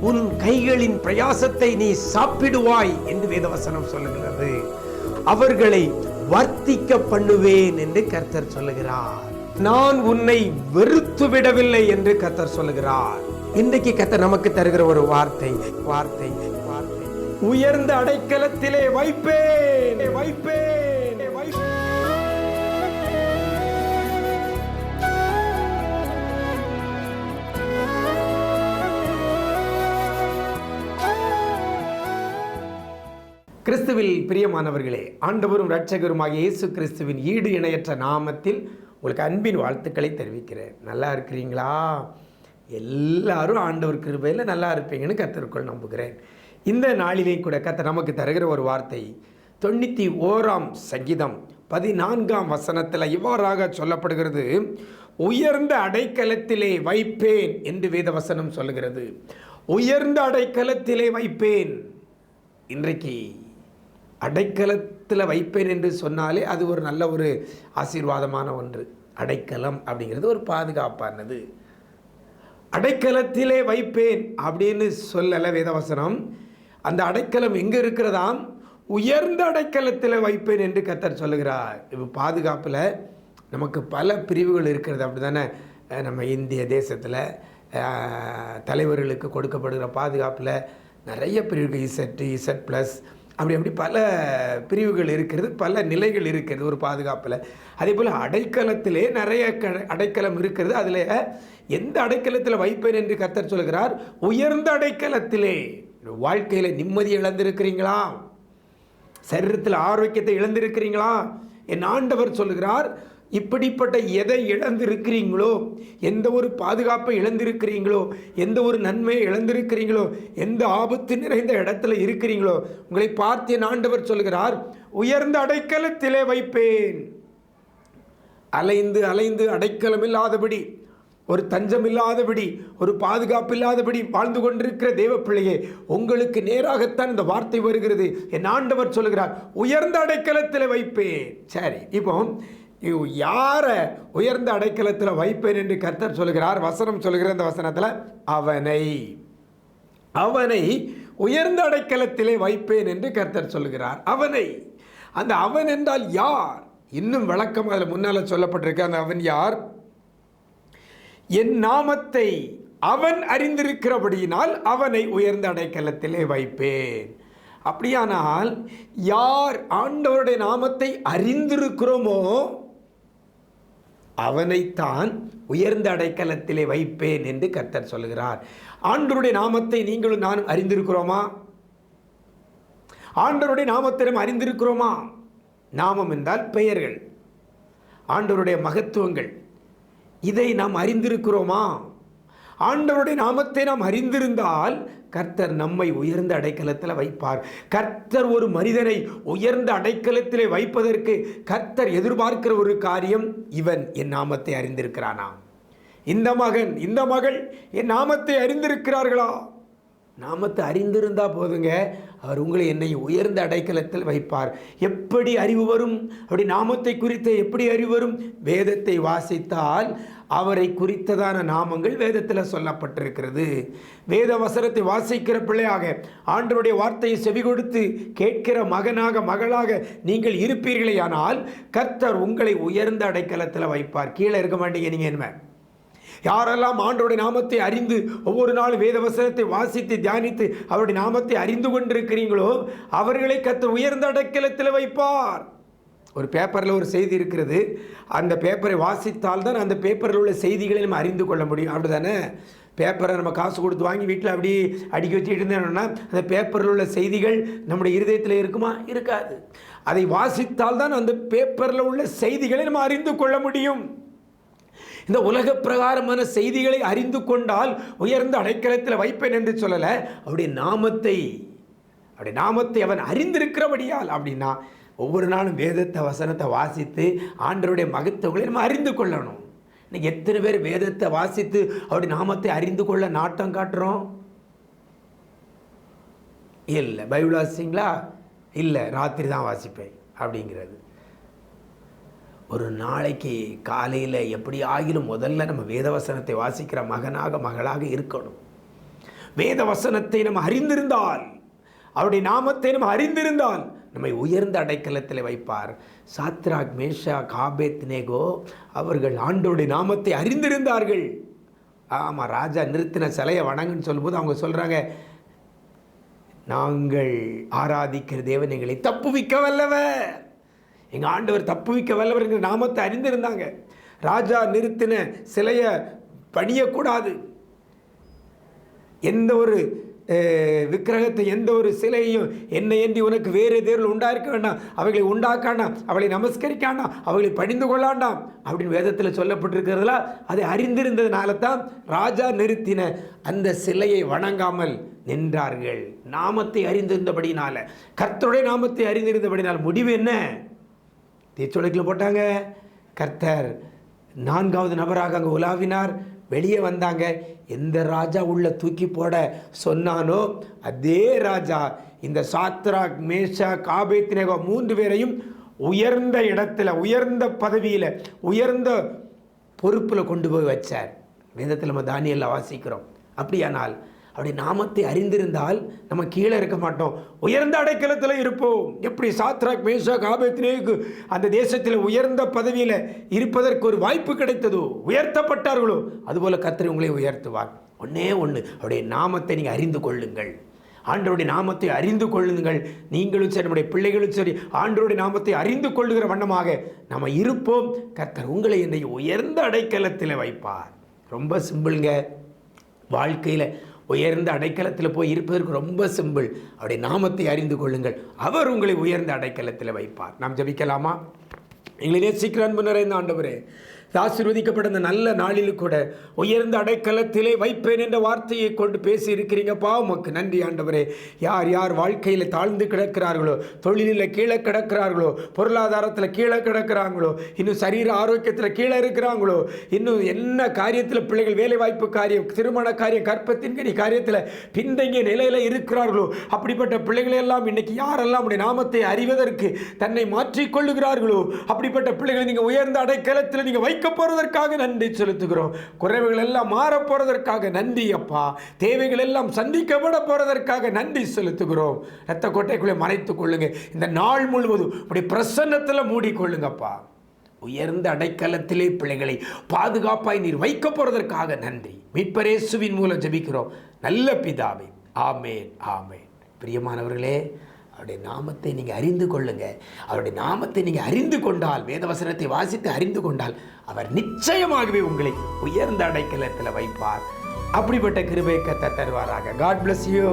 உன் கைகளின் பிரயாசத்தை நீ சாப்பிடுவாய் என்று வேதவசனம் சொல்லுகிறது. அவர்களை வர்த்திக்க பண்ணுவேன் என்று கர்த்தர் சொல்லுகிறார். நான் உன்னை வெறுத்து விடவில்லை என்று கர்த்தர் சொல்லுகிறார். இன்றைக்கு கர்த்தர் நமக்கு தருகிற ஒரு வார்த்தை வார்த்தை வார்த்தை. உயர்ந்த அடைக்கலத்திலே வைப்பேன் வைப்பேன். கிறிஸ்துவில் பிரியமானவர்களே ஆண்டவரும் இரட்சகருமாகிய இயேசு கிறிஸ்துவின் ஈடு இணையற்ற நாமத்தில் உங்களுக்கு அன்பின் வாழ்த்துக்களை தெரிவிக்கிறேன். நல்லா இருக்கிறீங்களா? எல்லாரும் ஆண்டவர் கிருபையில் நல்லா இருப்பீங்கன்னு கத்தருக்குள் நம்புகிறேன். இந்த நாளிலே கூட கத்த நமக்கு தருகிற ஒரு வார்த்தை தொண்ணூற்றி ஓராம் சங்கீதம் பதினான்காம் வசனத்தில் இவ்வாறாக சொல்லப்படுகிறது. உயர்ந்த அடைக்கலத்திலே வைப்பேன் என்று வேத வசனம் சொல்லுகிறது. உயர்ந்த அடைக்கலத்திலே வைப்பேன் இன்றைக்கு அடைக்கலத்தில் வைப்பேன் என்று சொன்னாலே அது ஒரு நல்ல ஒரு ஆசீர்வாதமான ஒன்று. அடைக்கலம் அப்படிங்கிறது ஒரு பாதுகாப்பானது. அடைக்கலத்திலே வைப்பேன் அப்படின்னு சொல்லலை வேதவசனம். அந்த அடைக்கலம் எங்கே இருக்கிறதாம்? உயர்ந்த அடைக்கலத்தில் வைப்பேன் என்று கத்தர் சொல்லுகிறார். இப்போ பாதுகாப்பில் நமக்கு பல பிரிவுகள் இருக்கிறது. அப்படி தானே நம்ம இந்திய தேசத்தில் தலைவர்களுக்கு கொடுக்கப்படுகிற பாதுகாப்பில் நிறைய பிரிவுகள். இசட் இசட் ப்ளஸ் அப்படி அப்படி பல பிரிவுகள் இருக்கிறது பல நிலைகள் இருக்கிறது ஒரு பாதுகாப்பில். அதே போல் அடைக்கலத்திலே நிறைய க அடைக்கலம் இருக்கிறது. அதில் எந்த அடைக்கலத்தில் வைப்பேன் என்று கத்தர் சொல்கிறார்? உயர்ந்த அடைக்கலத்திலே. வாழ்க்கையில் நிம்மதி இழந்திருக்கிறீங்களா? சரீரத்தில் ஆரோக்கியத்தை இழந்திருக்கிறீங்களா? என் ஆண்டவர் சொல்கிறார் இப்படிப்பட்ட எதை இழந்திருக்கிறீங்களோ எந்த ஒரு பாதுகாப்பை இழந்திருக்கிறீங்களோ எந்த ஒரு நன்மையை இழந்திருக்கிறீங்களோ எந்த ஆபத்து நிறைந்த இடத்துல இருக்கிறீங்களோ உங்களை பார்த்து என் ஆண்டவர் சொல்கிறார் உயர்ந்த அடைக்கலத்திலே வைப்பேன். அலைந்து அலைந்து அடைக்கலம் இல்லாதபடி ஒரு தஞ்சம் இல்லாதபடி ஒரு பாதுகாப்பு இல்லாதபடி வாழ்ந்து கொண்டிருக்கிற தேவ பிள்ளையே உங்களுக்கு நேராகத்தான் இந்த வார்த்தை வருகிறது. என் ஆண்டவர் சொல்கிறார் உயர்ந்த அடைக்கலத்தில் வைப்பேன். சரி இப்போ யாரை உயர்ந்த அடைக்கலத்தில் வைப்பேன் என்று கர்த்தர் சொல்கிறார் வசனம் சொல்கிற அந்த வசனத்தில் அவனை. அவனை உயர்ந்த அடைக்கலத்திலே வைப்பேன் என்று கர்த்தர் சொல்கிறார் அவனை. அந்த அவன் என்றால் யார்? இன்னும் விளக்கம் அதில் முன்னால் சொல்லப்பட்டிருக்கு. அந்த அவன் யார்? என் நாமத்தை அவன் அறிந்திருக்கிறபடியினால் அவனை உயர்ந்த அடைக்கலத்திலே வைப்பேன். அப்படியானால் யார் ஆண்டவருடைய நாமத்தை அறிந்திருக்கிறோமோ அவனைத்தான் உயர்ந்த அடைக்கலத்திலே வைப்பேன் என்று கர்த்தர் சொல்கிறார் ஆண்டருடைய நாமத்தை நீங்களும் நானும் அறிந்திருக்கிறோமா? ஆண்டருடைய நாமத்தை நாம் அறிந்திருக்கிறோமா? நாமம் என்றால் பெயர்கள். ஆண்டவருடைய மகத்துவங்கள். இதை நாம் அறிந்திருக்கிறோமா? ஆண்டவருடைய நாமத்தை நாம் அறிந்திருந்தால் கர்த்தர் நம்மை உயர்ந்த அடைக்கலத்தில் வைப்பார். கர்த்தர் ஒரு மனிதனை உயர்ந்த அடைக்கலத்திலே வைப்பதற்கு கர்த்தர் எதிர்பார்க்கிற ஒரு காரியம் இவன் என் நாமத்தை அறிந்திருக்கிறானா? இந்த மகன் இந்த மகள் என் நாமத்தை அறிந்திருக்கிறார்களா? நாமத்தை அறிந்திருந்தா போதுங்க. அவர் உங்களை என்னை உயர்ந்த அடைக்கலத்தில் வைப்பார். எப்படி அறிவு வரும்? அப்படி நாமத்தை குறித்த எப்படி அறிவு வரும்? வேதத்தை வாசித்தால் அவரை குறித்ததான நாமங்கள் வேதத்தில் சொல்லப்பட்டிருக்கிறது. வேத வசனத்தை வாசிக்கிற பிள்ளையாக ஆண்டருடைய வார்த்தையை செவி கொடுத்து கேட்கிற மகனாக மகளாக நீங்கள் இருப்பீர்களே ஆனால் கர்த்தர் உங்களை உயர்ந்த அடைக்கலத்தில் வைப்பார். கீழே இருக்க மாட்டீங்க நீங்கள் என்ன? யாரெல்லாம் ஆண்டோடைய நாமத்தை அறிந்து ஒவ்வொரு நாளும் வேத வசனத்தை வாசித்து தியானித்து அவருடைய நாமத்தை அறிந்து கொண்டிருக்கிறீங்களோ அவர்களை கத்து உயர்ந்த அடைக்கலத்தில் வைப்பார். ஒரு பேப்பரில் ஒரு செய்தி இருக்கிறது. அந்த பேப்பரை வாசித்தால் தான் அந்த பேப்பரில் உள்ள செய்திகளை நம்ம அறிந்து கொள்ள முடியும். அப்படி தானே பேப்பரை நம்ம காசு கொடுத்து வாங்கி வீட்டில் அப்படி அடிக்க வச்சுட்டு இருந்தோம்னா அந்த பேப்பரில் உள்ள செய்திகள் நம்முடைய இருதயத்தில் இருக்குமா? இருக்காது. அதை வாசித்தால் தான் அந்த பேப்பரில் உள்ள செய்திகளை நம்ம அறிந்து கொள்ள முடியும். இந்த உலக பிரகாரமான செய்திகளை அறிந்து கொண்டால் உயர்ந்த அடைக்கலத்தில் வைப்பேன் என்று சொல்லலை. அவருடைய நாமத்தை அவருடைய நாமத்தை அவன் அறிந்திருக்கிறபடியால் அப்படின்னா ஒவ்வொரு நாளும் வேதத்தை வசனத்தை வாசித்து ஆண்டருடைய மகத்துவங்களை நம்ம அறிந்து கொள்ளணும். இன்னைக்கு எத்தனை பேர் வேதத்தை வாசித்து அவருடைய நாமத்தை அறிந்து கொள்ள நாட்டம் காட்டுறோம்? இல்லை. பைபிள் வாசிங்களா இல்லை. ராத்திரி தான் வாசிப்பேன் அப்படிங்கிறது. ஒரு நாளைக்கு காலையில் எப்படி ஆகிலும் முதல்ல நம்ம வேதவசனத்தை வாசிக்கிற மகனாக மகளாக இருக்கணும். வேத வசனத்தை நம்ம அறிந்திருந்தால் அவருடைய நாமத்தை நம்ம அறிந்திருந்தால் நம்மை உயர்ந்த அடைக்கலத்தில் வைப்பார். சாத்ராக் மேஷா காபேத் நேகோ அவர்கள் ஆண்டோடைய நாமத்தை அறிந்திருந்தார்கள். ஆமாம் ராஜா நிறுத்தின சிலையை வணங்குன்னு சொல்லும்போது அவங்க சொல்கிறாங்க நாங்கள் ஆராதிக்கிற தேவன் எங்களை தப்புவிக்க வல்லவர். எங்கள் ஆண்டவர் தப்புவிக்க வல்லவர்ங்கிற நாமத்தை அறிந்திருந்தாங்க. ராஜா நிறுத்தின சிலையை பணியக்கூடாது. எந்த ஒரு விக்கிரகத்தை எந்த ஒரு சிலையையும் என்னை ஏந்தி உனக்கு வேறு தேர்வில் உண்டாயிருக்க வேண்டாம். அவைகளை உண்டாக்காண்டாம் அவளை நமஸ்கரிக்காண்டாம் அவளை பணிந்து கொள்ளாண்டாம் அப்படின்னு வேதத்தில் சொல்லப்பட்டிருக்கிறதுல அதை அறிந்திருந்ததுனால தான் ராஜா நிறுத்தின அந்த சிலையை வணங்காமல் நின்றார்கள். நாமத்தை அறிந்திருந்தபடினால கர்த்தருடைய நாமத்தை அறிந்திருந்தபடினால் முடிவு என்ன? தீச்சொலைக்கில் போட்டாங்க. கர்த்தர் நான்காவது நபராக அங்கே உலாவினார். வெளியே வந்தாங்க. எந்த ராஜா உள்ள தூக்கி போட சொன்னானோ? அதே ராஜா இந்த சாத்ரா மேஷா காபேத்னேகோ மூன்று பேரையும் உயர்ந்த இடத்துல உயர்ந்த பதவியில் உயர்ந்த பொறுப்பில் கொண்டு போய் வச்சார். வேதத்தில் நம்ம தானியல்ல வாசிக்கிறோம். அப்படியானால் அவருடைய நாமத்தை அறிந்திருந்தால் நம்ம கீழே இருக்க மாட்டோம். உயர்ந்த அடைக்கலத்தில் இருப்போம். எப்படி சாத்ராக் மேஷா காபேத்னேக்கு அந்த தேசத்தில் உயர்ந்த பதவியில் இருப்பதற்கு ஒரு வாய்ப்பு கிடைத்ததோ? உயர்த்தப்பட்டார்களோ? அதுபோல் கத்திரி உங்களை உயர்த்துவார். ஒன்னே ஒன்று அவருடைய நாமத்தை நீங்கள் அறிந்து கொள்ளுங்கள். ஆண்டருடைய நாமத்தை அறிந்து கொள்ளுங்கள். நீங்களும் சரி நம்முடைய பிள்ளைகளும் சரி ஆண்டருடைய நாமத்தை அறிந்து கொள்ளுகிற வண்ணமாக நம்ம இருப்போம். கர்த்தர் உங்களை என்னை உயர்ந்த அடைக்கலத்தில் வைப்பார். ரொம்ப சிம்பிளுங்க. வாழ்க்கையில் உயர்ந்த அடைக்கலத்தில் போய் இருப்பதற்கு ரொம்ப சிம்பிள். அவருடைய நாமத்தை அறிந்து கொள்ளுங்கள். அவர் உங்களை உயர்ந்த அடைக்கலத்தில் வைப்பார். நாம் ஜெபிக்கலாமா? எங்களை நேசிக்கிறான் அன்பு நிறைந்த ஆண்டவரே ஆசீர்வதிக்கப்பட்ட நல்ல நாளில் கூட உயர்ந்த அடைக்கலத்திலே வைப்பேன் என்ற வார்த்தையை கொண்டு பேசி இருக்கிறீங்கப்பா உமக்கு நன்றி ஆண்டவரே. யார் யார் வாழ்க்கையில் தாழ்ந்து கிடக்கிறார்களோ தொழிலில் கீழே கிடக்கிறார்களோ பொருளாதாரத்தில் கீழே கிடக்கிறாங்களோ இன்னும் சரீர ஆரோக்கியத்தில் கீழே இருக்கிறாங்களோ இன்னும் என்ன காரியத்தில் பிள்ளைகள் வேலைவாய்ப்பு காரியம் திருமண காரியம் கற்பத்தின் காரியத்தில் பின்தங்கிய நிலையில் இருக்கிறார்களோ அப்படிப்பட்ட பிள்ளைகளை எல்லாம் இன்னைக்கு யாரெல்லாம் உடைய நாமத்தை அறிவதற்கு தன்னை மாற்றிக்கொள்ளுகிறார்களோ அப்படிப்பட்ட பிள்ளைகளை நீங்கள் உயர்ந்த அடைக்கலத்தில் நீங்கள் வை வைக்க போகிறதற்காக நன்றி செலுத்துகிறோம். குறைவுகள் எல்லாம் மாற போறதற்காக நன்றி அப்பா. தேவைகள் எல்லாம் சந்திக்கப்பட போறதற்காக நன்றி செலுத்துகிறோம். ரத்த கொட்டைக்குள்ளே மறைத்துக் கொள்ளுங்க. இந்த நாள் முழுவதும் அப்படி பிரசன்னத்தில் மூடிக்கொள்ளுங்கப்பா. உயர்ந்த அடைக்கலத்திலே பிள்ளைகளை பாதுகாப்பாய் நீர் வைக்க போறதற்காக நன்றி. மீட்பரேசுவின் மூலம் ஜெபிக்கிறோம். நல்ல பிதாவே. ஆமேன் ஆமேன். பிரியமானவர்களே அவருடைய நாமத்தை நீங்கள் அறிந்து கொள்ளுங்க. அவருடைய நாமத்தை நீங்கள் அறிந்து கொண்டால் வேதவசனத்தை வாசித்து அறிந்து கொண்டால் அவர் நிச்சயமாகவே உங்களை உயர்ந்த அடைக்கலத்தில் வைப்பார். அப்படிப்பட்ட கிருபை கத்த தருவாராக. God bless you